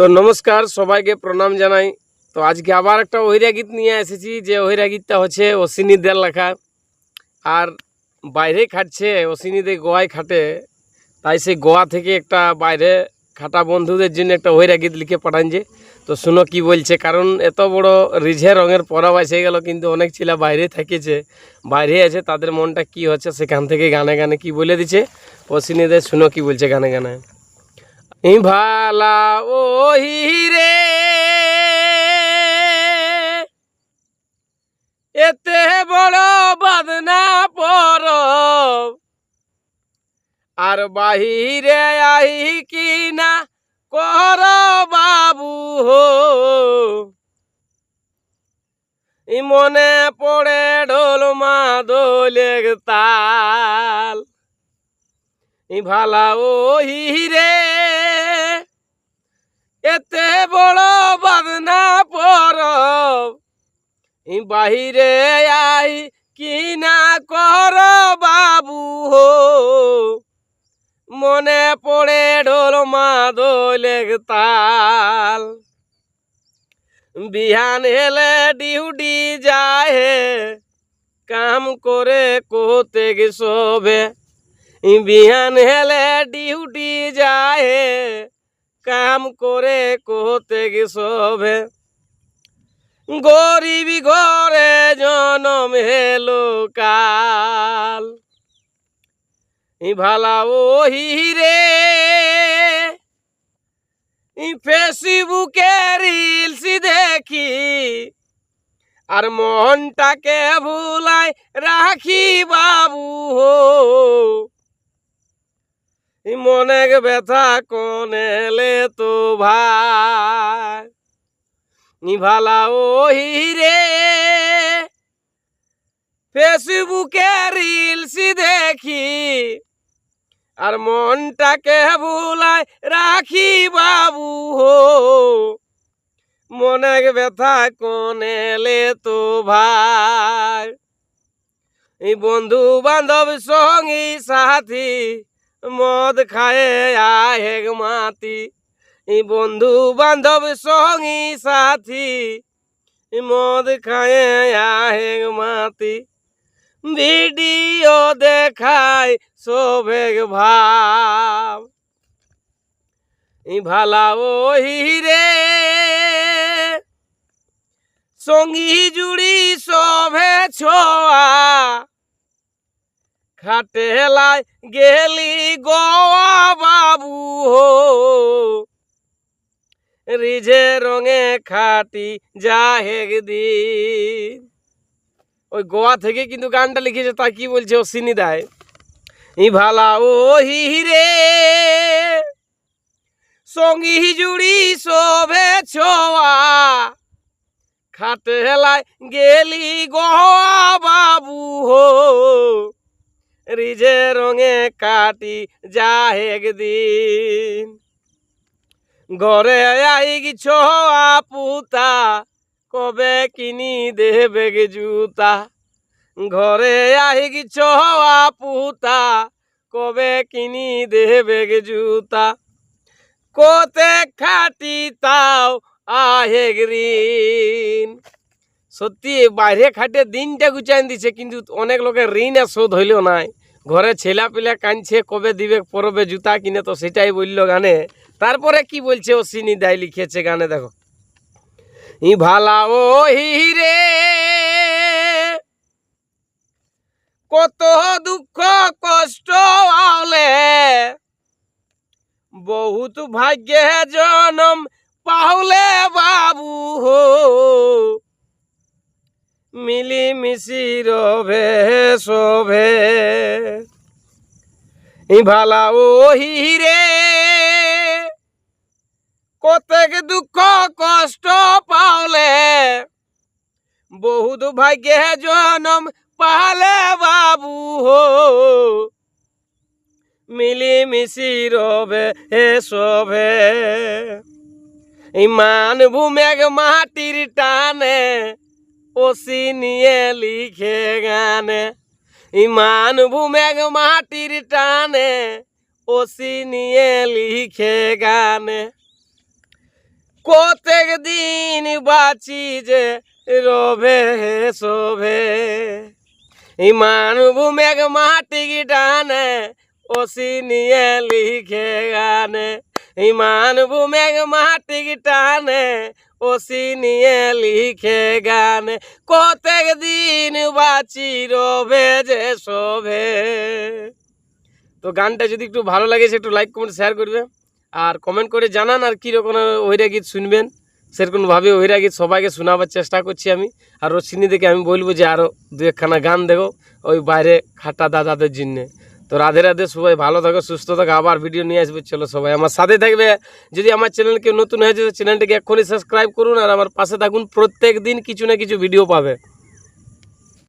তো নমস্কার, সবাইকে প্রণাম জানাই। তো আজকে আবার একটা ওহিরা গীত নিয়ে এসেছি, যে ওহিরা গীতটা হচ্ছে অশ্বিনীদের লেখা। আর বাইরে খাটছে অশ্বিনীদের গোয়ায় খাটে, তাই সেই গোয়া থেকে একটা বাইরে খাটা বন্ধুদের জন্য একটা ওহিরা গীত লিখে পাঠান যে তো শুনো কি বলছে, কারণ এত বড় রিঝে রঙের পরব এসে গেল, কিন্তু অনেক ছেলে বাইরে থেকেছে বাইরে আছে, তাদের মনটা কি হচ্ছে, সেখান থেকে গানে গানে কি বলে দিচ্ছে? অশ্বিনীদের শুনো কি বলছে গানে গানে। ভালা ওহি রে। এতে বড় বাদনা পর আর বাহিরে আহি কি না কর বাবু হো। মনে পড়ে ঢোল মা দোলে তাল ভালা ওহি রে। এতে বড় বাদনা পর বাহিরে আই কি না কর বাবু হো। মনে পড়ে ঢোল মা দোলে তাল। বিহান হেলে ডিউটি যায় হে। কাম করে কোতে শোভে। বিহান হেলে ডিউটি যায় কাম করে কোতে গে শোভে গরিবি ঘরে জনম হেলো কাল। ভালা ওহি রে। ই ফেসবুকে রিলস দেখি। আর মনটাকে ভুলাই রাখি বাবু হো। মনে ব্যথা কোনেলে তো ভাই। ই ভালা ওহি রে। ফেসবুকে রিলস দেখি, আর মনটাকে ভুলাই রাখি বাবু হো। মনে ব্যথা কোনেলে তো ভাই। বন্ধু বান্ধব সঙ্গী, সাথী মদ খায় আহেগ মাতি। বন্ধু বান্ধব সঙ্গী সাথী, মদ খায় আহেগ মাতি। ভিডিও দেখায় শোভেগ ভাব। ভালা ওহি রে। সঙ্গী জুড়ি শোভে ছোয়া। খাটেলায় গেলি গোয়া বাবু হো। রিঝে রঙে খাটি যাহেগ দিন। ওই গোয়া থেকে কিন্তু গানটা লিখেছে, তা কি বলছে ও সিনি দেয়। ই ভালা ও রে। সঙ্গী জুড়ি শোভে ছোয়া। খাটে হেলায় গেলি গোয়া বাবু হো। রিজে রঙে কাটি যাহেগ দিন ঘরে আই ছোয়া পুতা কবে কিনি দেবে জুতা। ঘরে আই ছোয়া পুতা কবে কিনি দেবে জুতা। কোতে খাটি তাও আহে ঋণ সত্যি বাইরে খাটে দিনটা গুচাইন দিছে, কিন্তু অনেক লোকের ঋণ আর শোধ হইল নাই। ঘরে ছেলা পিলা কাঁদছে, কবে দিবে, পরবে জুতা কিনে তো সেটাই বলল গানে। তারপরে কি বলছে সিনি দায় লিখেছে গানে, দেখো। ই ভালা ও রে কত দুঃখ, কষ্ট আলে। বহুত ভাগ্যে জনম পাহলে বাবু হো। মিলি মিশি রবে শোভে। ভালা ও রে কতেক দুঃখ কষ্ট পাওলে। বহুত ভাগ্যে জনম পালে বাবু হো। মিলি মিশি রবে হে শোভে ইমান ভূমেগ মাটির টানে, ওসি নিয়ে লিখে গানে। ইমান ভূমেগ মাটির টানে, ওসি নিয়ে লিখে গানে। কতেক দিন বাঁচি যে রবে, শোভে। ইমান ভূমেক মাটি ডানে ওসি নিয়ে লিখে গানে। ইমান ভূমেক মাটি টানে, ওসি নিয়ে লিখে গানে। কতেক দিন বাঁচি রবে যে শোভে। তো গানটা যদি একটু ভালো লাগে, সে একটু লাইক কমেন্ট শেয়ার করবে। আর কমেন্ট করে জানান আর কীরকম ওইরা গীত শুনবেন। সেরকমভাবে ওইরা গীত সবাইকে শোনাবার চেষ্টা করছি আমি। আর রশ্মিনী দেখে আমি বলব যে আরও দু একখানা গান দেখো, ওই বাইরে খাটা দাদাদের জন্যে। তো রাধে রাধে সবাই, ভালো থাকো, সুস্থ থাকো, আবার ভিডিও নিয়ে আসবে, চলো সবাই আমার সাথে থাকবে। যদি আমার চ্যানেল কেউ নতুন হয়েছে চ্যানেলটাকে এক্ষুনি সাবস্ক্রাইব করুন আর আমার পাশে থাকুন প্রত্যেক দিন কিছু না কিছু ভিডিও পাবে।